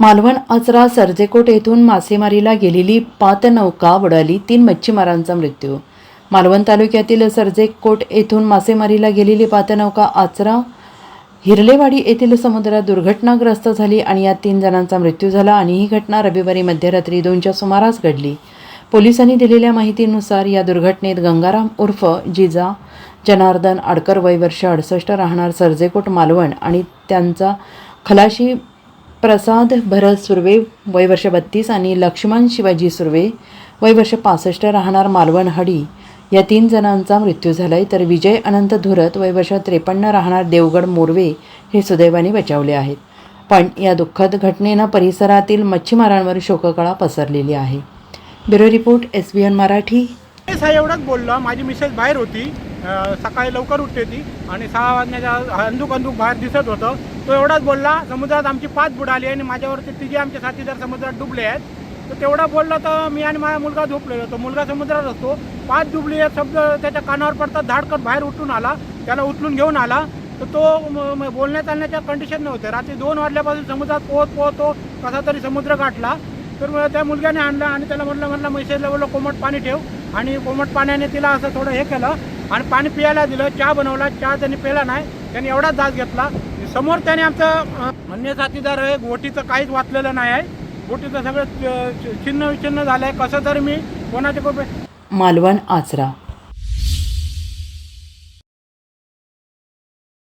मालवण आचरा सर्जेकोट येथून मासेमारीला गेलेली पातनौका बुडाली तीन मच्छीमारांचा मृत्यू. मालवण तालुक्यातील सर्जेकोट येथून मासेमारीला गेलेली पातनौका आचरा हिरलेवाडी येथील समुद्रात दुर्घटनाग्रस्त झाली आणि यात तीन जणांचा मृत्यू झाला आणि ही घटना रविवारी मध्यरात्री दोनच्या सुमारास घडली. पोलिसांनी दिलेल्या माहितीनुसार या दुर्घटनेत गंगाराम उर्फ जिजा जनार्दन आडकर वय वर्ष अडसष्ट राहणार सर्जेकोट मालवण आणि त्यांचा खलाशी प्रसाद भरत सुर्वे वय वर्ष बत्तीस आणि लक्ष्मण शिवाजी सुर्वे वय वर्ष पासष्ट राहणार मालवण हडी. या तीन जणांचा मृत्यू झाला आहे तर विजय अनंत धुरत वय वर्ष त्रेपन्न राहणार देवगड मोरवे हे सुदैवाने बचावले आहेत. पण या दुःखद घटनेनं परिसरातील मच्छीमारांवर शोककळा पसरलेली आहे. Bureau report S B N Marathi हा एवढंच बोललो. माझी मिसेस बाहेर होती. सकाळी लवकर उठते ती. आणि सहा वाजण्याच्या अंदूक अंदूक बाहेर दिसत होतं. तो एवढाच बोलला समुद्रात आमची पाच बुडाली आणि माझ्यावरती तिघे आमचे साथीदार समुद्रात डुबले आहेत. तर तेवढा बोलला तर मी आणि माझा मुलगा झोपलेलो. तो मुलगा समुद्रात असतो पाच डुबली आहेत शब्द त्याच्या कानावर पडतात धाडकट बाहेर उठून आला त्याला उचलून घेऊन आला. तर तो बोलण्या चालण्याच्या कंडिशन नव्हते. रात्री दोन वाजल्यापासून समुद्रात पोहत पोहत कसा तरी समुद्र गाठला. तर मग त्या मुलग्याने आणला आणि त्याला म्हटलं म्हटलं मैसेजला बोललं कोमट पाणी ठेव. आणि कोमट पाण्याने तिला असं थोडं हे केलं आणि पाणी प्यायला दिलं चहा बनवला. चहा त्यांनी पिला नाही. त्यांनी एवढाच दास घेतला. समोर त्याने आमचं म्हणणे अन्य साथीदार आहे गोटीचं काहीच वाचलेलं नाही आहे. गोटीचं सगळं छिन्न चिन्ह झालं आहे कसं तर मी कोणाच्या कोपे मालवण आचरा.